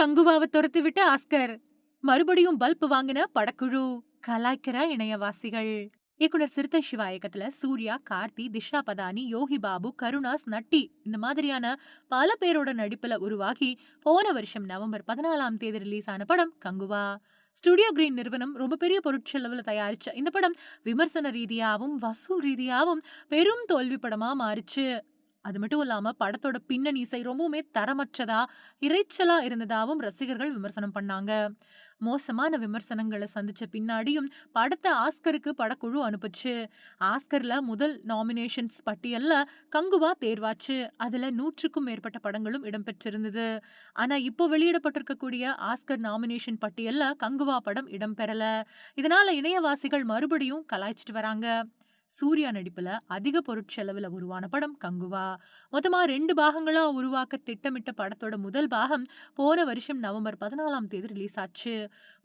கங்குவாவை துரத்து விட்ட ஆஸ்கர். மறுபடியும் பல்ப் வாங்கின படக்குழு. கலாய்க்கிற இணையவாசிகள். இயக்குனர் சிறுத்தை சிவா இயக்கத்துல சூர்யா கார்த்தி திஷா பதானி யோகி பாபு கருணாஸ் நட்டி இந்த மாதிரியான பல பேரோட நடிப்புல உருவாகி போன வருஷம் நவம்பர் பதினாலாம் தேதி ரிலீஸ் ஆன படம் கங்குவா. ஸ்டுடியோ கிரீன் நிறுவனம் ரொம்ப பெரிய பொருட்செலவுல தயாரிச்ச இந்த படம் விமர்சன ரீதியாவும் வசூல் ரீதியாவும் பெரும் தோல்வி படமா மாறிச்சு. அது மட்டும் இல்லாம படத்தோட பின்னணி இசை ரொம்பவுமே தரமற்றதா இரைச்சலா இருந்ததாவும் ரசிகர்கள் விமர்சனம் பண்ணாங்க. மோசமான விமர்சனங்களை சந்திச்ச பின்னாடியும் படத்தை ஆஸ்கருக்கு படக்குழு அனுப்புச்சு. ஆஸ்கர்ல முதல் நாமினேஷன்ஸ் பட்டியல்ல கங்குவா தேர்வாச்சு. அதுல நூற்றுக்கும் மேற்பட்ட படங்களும் இடம்பெற்றிருந்தது. ஆனா இப்போ வெளியிடப்பட்டிருக்கக்கூடிய ஆஸ்கர் நாமினேஷன் பட்டியல்ல கங்குவா படம் இடம்பெறல. இதனால இணையவாசிகள் மறுபடியும் கலாய்ச்சிட்டு வராங்க. சூர்யா நடிப்புல அதிக பொருட்செலவுல உருவான படம் கங்குவா. மொத்தமா ரெண்டு பாகங்களா உருவாக்க திட்டமிட்ட படத்தோட முதல் பாகம் போன வருஷம் நவம்பர் பதினாலாம் தேதி ரிலீஸ் ஆச்சு.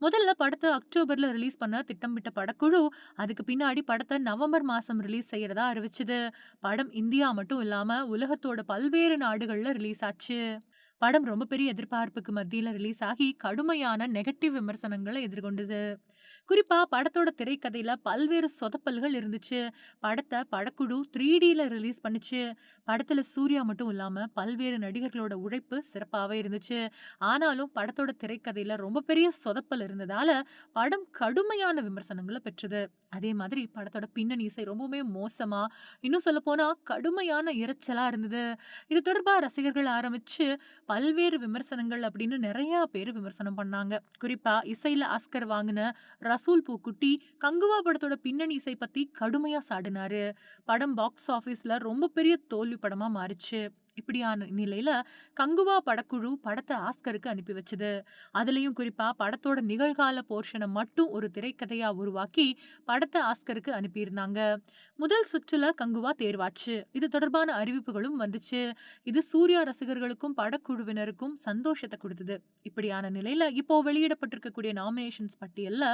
முதல்ல படத்தை அக்டோபர்ல ரிலீஸ் பண்ண திட்டமிட்ட படக்குழு அதுக்கு பின்னாடி படத்தை நவம்பர் மாசம் ரிலீஸ் செய்யறதா அறிவிச்சது. படம் இந்தியா மட்டும் இல்லாம உலகத்தோட பல்வேறு நாடுகள்ல ரிலீஸ் ஆச்சு. படம் ரொம்ப பெரிய எதிர்பார்ப்புக்கு மத்தியில் ரிலீஸ் ஆகி கடுமையான நெகட்டிவ் விமர்சனங்களை எதிர்கொண்டது. குறிப்பா படத்தோட திரைக்கதையில பல்வேறு சொதப்பல்கள் இருந்துச்சு. படத்தை படக்குழு த்ரீ டில ரிலீஸ் பண்ணுச்சு. படத்துல சூர்யா மட்டும் இல்லாம பல்வேறு நடிகர்களோட உழைப்பு சிறப்பாகவே இருந்துச்சு. ஆனாலும் படத்தோட திரைக்கதையில ரொம்ப பெரிய சொதப்பல் இருந்ததால படம் கடுமையான விமர்சனங்களை பெற்றது. அதே மாதிரி படத்தோட பின்னணி இசை ரொம்பவுமே மோசமாக இன்னும் சொல்ல கடுமையான இறைச்சலாக இருந்தது. இது தொடர்பாக ரசிகர்கள் ஆரம்பித்து பல்வேறு விமர்சனங்கள் அப்படின்னு நிறையா பேர் விமர்சனம் பண்ணாங்க. குறிப்பாக இசையில் ஆஸ்கர் வாங்கின ரசூல் பூக்குட்டி கங்குவா படத்தோட பின்னணி இசை பற்றி கடுமையாக சாடினாரு. படம் பாக்ஸ் ஆஃபீஸில் ரொம்ப பெரிய தோல்வி படமாக மாறிச்சு. இப்படியான நிலையில கங்குவா படக்குழு படத்தை ஆஸ்கருக்கு அனுப்பி வச்சது. அதுலயும் குறிப்பா படத்தோட நிகழ்கால போர்ஷனை மட்டும் ஒரு திரைக்கதையா உருவாக்கி படத்தை ஆஸ்கருக்கு அனுப்பியிருந்தாங்க. முதல் சுற்றுல கங்குவா தேர்வாச்சு. இது தொடர்பான அறிவிப்புகளும் வந்துச்சு. இது சூர்யா ரசிகர்களுக்கும் படக்குழுவினருக்கும் சந்தோஷத்தை கொடுத்தது. இப்படியான நிலையில இப்போ வெளியிடப்பட்டிருக்கக்கூடிய நாமினேஷன்ஸ் பட்டியல்ல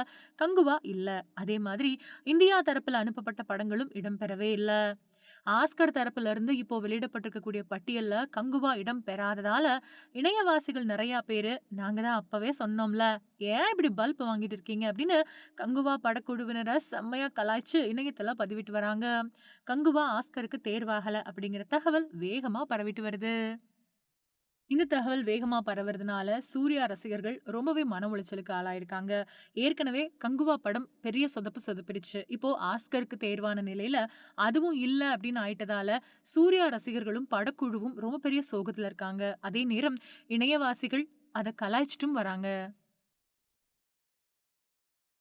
கங்குவா இல்ல. அதே மாதிரி இந்தியா தரப்புல அனுப்பப்பட்ட படங்களும் இடம்பெறவே இல்லை. ஆஸ்கர் தரப்புல இருந்து இப்போ வெளியிடப்பட்டிருக்கக்கூடிய பட்டியல்ல கங்குவா இடம் பெறாததால இணையவாசிகள் நிறைய பேரு நாங்க தான் அப்பவே சொன்னோம்ல ஏன் இப்படி பல்ப் வாங்கிட்டு இருக்கீங்க? அப்படின்னு கங்குவா படக்குழுவினரை செம்மையா கலாய்ச்சு இணையத்துல பதிவிட்டு வராங்க. கங்குவா ஆஸ்கருக்கு தேர்வாகல அப்படிங்கிற தகவல் வேகமா பரவிட்டு வருது. இந்த தகவல் வேகமா பரவுறதுனால சூர்யா ரசிகர்கள் ரொம்பவே மன உளைச்சலுக்கு ஆளாயிருக்காங்க. ஏற்கனவே கங்குவா படம் பெரிய சொதப்பு சொதப்பிடுச்சு. இப்போ ஆஸ்கருக்கு தேர்வான நிலையில அதுவும் இல்ல அப்படின்னு ஆயிட்டதால சூர்யா ரசிகர்களும் படக்குழுவும் ரொம்ப பெரிய சோகத்துல இருக்காங்க. அதே நேரம் இணையவாசிகள் அதை கலாய்ச்சிட்டும் வராங்க.